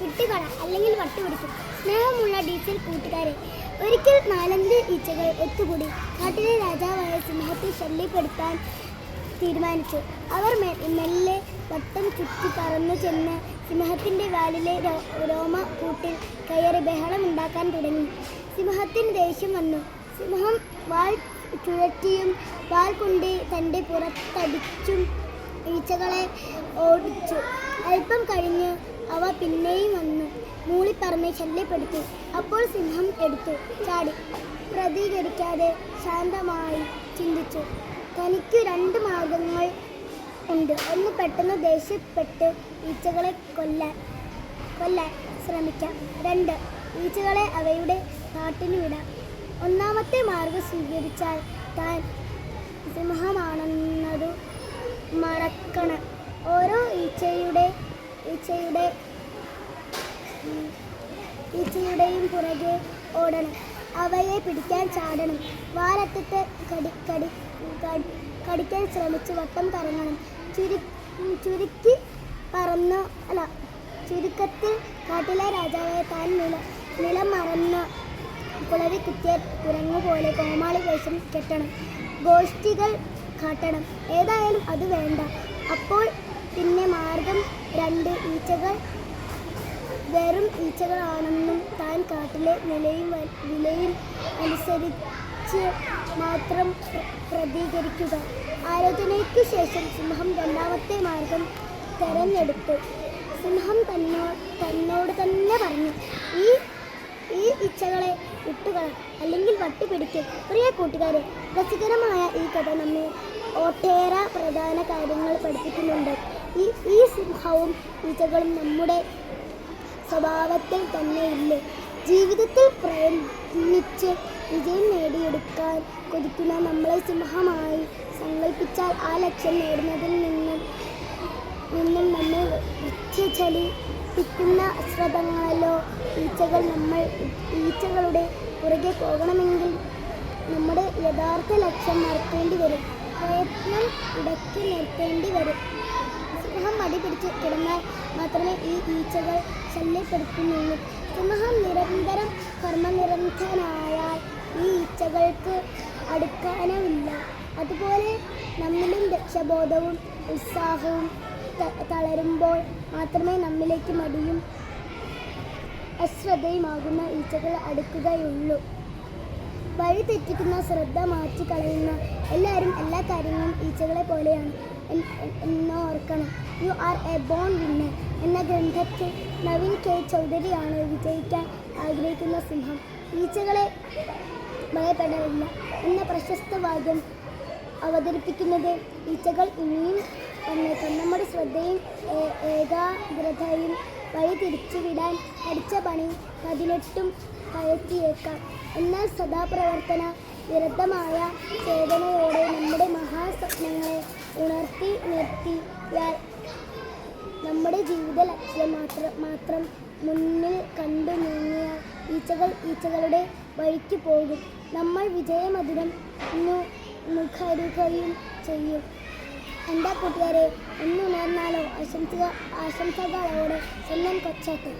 വിട്ടുകള അല്ലെങ്കിൽ വട്ടുപിടിക്കും സ്നേഹമുള്ള ഡീസൽ കൂട്ടുകാരെ ഒരിക്കൽ നാലഞ്ച് ഈച്ചകൾ ഒത്തുകൂടി. കാട്ടിലെ രാജാവായ സിംഹത്തെ ശല്യപ്പെടുത്താൻ തീരുമാനിച്ചു. അവർ മെല്ലെ വട്ടം ചുറ്റി പറന്നു ചെന്ന് സിംഹത്തിന്റെ വാലിലെ രോമ കൂട്ടിൽ കയറി ബഹളം ഉണ്ടാക്കാൻ തുടങ്ങി. സിംഹത്തിന് ദേഷ്യം വന്നു. സിംഹം വാൽ ചുഴറ്റിയും വാൽ കൊണ്ട് തന്റെ പുറത്തടിച്ചും ഈച്ചകളെ ഓടിച്ചു. അല്പം കഴിഞ്ഞ് അവ പിന്നെയും വന്നു. മൂളി പറഞ്ഞ് ശല്യപ്പെടുത്തി അപ്പോൾ സിംഹം എടുത്തു. ചാടി. പ്രതികരിക്കാതെ ശാന്തമായി ചിന്തിച്ചു. തനിക്ക് രണ്ട് മാർഗങ്ങൾ ഉണ്ട്. ഒന്ന് പെട്ടെന്ന് ദേഷ്യപ്പെട്ട് ഈച്ചകളെ കൊല്ലാൻ കൊല്ലാൻ ശ്രമിക്കാം. രണ്ട് ഈച്ചകളെ അവയുടെ നാട്ടിന് വിടാം. ഒന്നാമത്തെ മാർഗം സ്വീകരിച്ചാൽ താൻ സിംഹമാണെന്നതു മറക്കണം. ഓരോ ഈച്ചയുടെ ഈച്ചയുടെ ഈച്ചയുടെയും പുറകെ ഓടണം. അവയെ പിടിക്കാൻ ചാടണം. വാലറ്റത്ത് കടി കടി കടി- കടിക്കാൻ ശ്രമിച്ച് വട്ടം കറങ്ങണം. ചുരു ചുരുക്കി പറന്ന് അല്ല ചുരുക്കത്തിൽ കാട്ടിലെ രാജാവായ താൻ നില നിലം മറന്ന് കുളവി കുത്തിയ കുരങ്ങു പോലെ കോമാളി വേഷം കെട്ടണം. ഗോഷ്ഠികൾ കാട്ടണം. ഏതായാലും അത് വേണ്ട. അപ്പോൾ പിന്നെ മാർഗം രണ്ട് ഈച്ചകൾ വെറും ഈച്ചകളാണെന്നും താൻ കാട്ടിലെ നിലയും വിലയും അനുസരിച്ച് മാത്രം പ്ര- പ്രതികരിക്കുക. ആലോചനയ്ക്ക് ശേഷം സിംഹം രണ്ടാമത്തെ മാർഗം തെരഞ്ഞെടുത്തു. സിംഹം തന്നോ തന്നോട് തന്നെ പറഞ്ഞു ഈ ഈ ഇച്ഛകളെ വിട്ടുകള അല്ലെങ്കിൽ വട്ടിപ്പിടിക്കും പ്രിയ കൂട്ടുകാരെ രസകരമായ ഈ കഥ നമ്മെ ഒട്ടേറെ പ്രധാന കാര്യങ്ങൾ പഠിപ്പിക്കുന്നുണ്ട്. ഈ ഈ സിംഹവും ഈച്ചകളും നമ്മുടെ സ്വഭാവത്തിൽ തന്നെ ഇല്ല ജീവിതത്തിൽ പ്രയത്നിച്ച് വിജയം നേടിയെടുക്കാൻ കൊതിക്കുന്ന നമ്മളെ സിംഹമായി സങ്കല്പിച്ചാൽ ആ ലക്ഷ്യം നേടുന്നതിൽ നിന്നും നിന്നും നമ്മെ ചലിപ്പിക്കുന്ന അശ്രദ്ധങ്ങളിലോ ഈച്ചകൾ നമ്മൾ ഈച്ചകളുടെ പുറകെ പോകണമെങ്കിൽ നമ്മുടെ യഥാർത്ഥ ലക്ഷ്യം മറക്കേണ്ടി വരും. പ്രയത്നം ഇടയ്ക്ക് നിർത്തേണ്ടി വരും. സിംഹം മടി പിടിച്ച് കിടന്നാൽ മാത്രമേ ഈ ഈച്ചകൾ ശല്യപ്പെടുത്തുന്നുള്ളൂ. സിംഹം നിരന്തരം കർമ്മനിരന്തനായാൽ ഈ ഈച്ചകൾക്ക് അടുക്കാനുമില്ല അതുപോലെ നമ്മിലും രക്ഷബോധവും ഉത്സാഹവും തളരുമ്പോൾ മാത്രമേ നമ്മിലേക്ക് മടിയും അശ്രദ്ധയുമാകുന്ന ഈച്ചകൾ അടുക്കുകയുള്ളൂ. വഴി തെറ്റിക്കുന്ന ശ്രദ്ധ മാറ്റി കളയുന്ന എല്ലാവരും എല്ലാ കാര്യങ്ങളും ഈച്ചകളെ പോലെയാണ്. ഓർക്കണം you are a born winner എന്ന ഗ്രന്ഥത്തിൽ നവീൻ കെ ചൗധരിയാണ് വിജയിക്കാൻ ആഗ്രഹിക്കുന്ന സിംഹം. ഈച്ചകളെ ഭയപ്പെടില്ല എന്ന പ്രശസ്ത വാദ്യം അവതരിപ്പിക്കുന്നത് ഈച്ചകൾ ഇനിയും വന്നേക്കാം. നമ്മുടെ ശ്രദ്ധയും ഏകാഗ്രതയും വഴി തിരിച്ചുവിടാൻ അടിച്ച പണി പതിനെട്ടും കയറ്റിയേക്കാം എന്നാൽ സദാപ്രവർത്തന വിരുദ്ധമായ ചേതനയോടെ നമ്മുടെ മഹാസ്വപ്നങ്ങളെ ഉണർത്തി നിർത്തിയാൽ നമ്മുടെ ജീവിത ലക്ഷ്യം മാത്രം മാത്രം മുന്നിൽ കണ്ടു നീങ്ങിയാൽ ഈച്ചകൾ ഈച്ചകളുടെ വഴിക്ക് പോകും. നമ്മൾ വിജയമധുരം മുഖരുകയും ചെയ്യും. എന്താ കൂട്ടുകാരെ ഒന്നുണർന്നാലോ ആശംസ ആശംസകളോടെ സ്വന്തം കൊച്ചാട്ടം.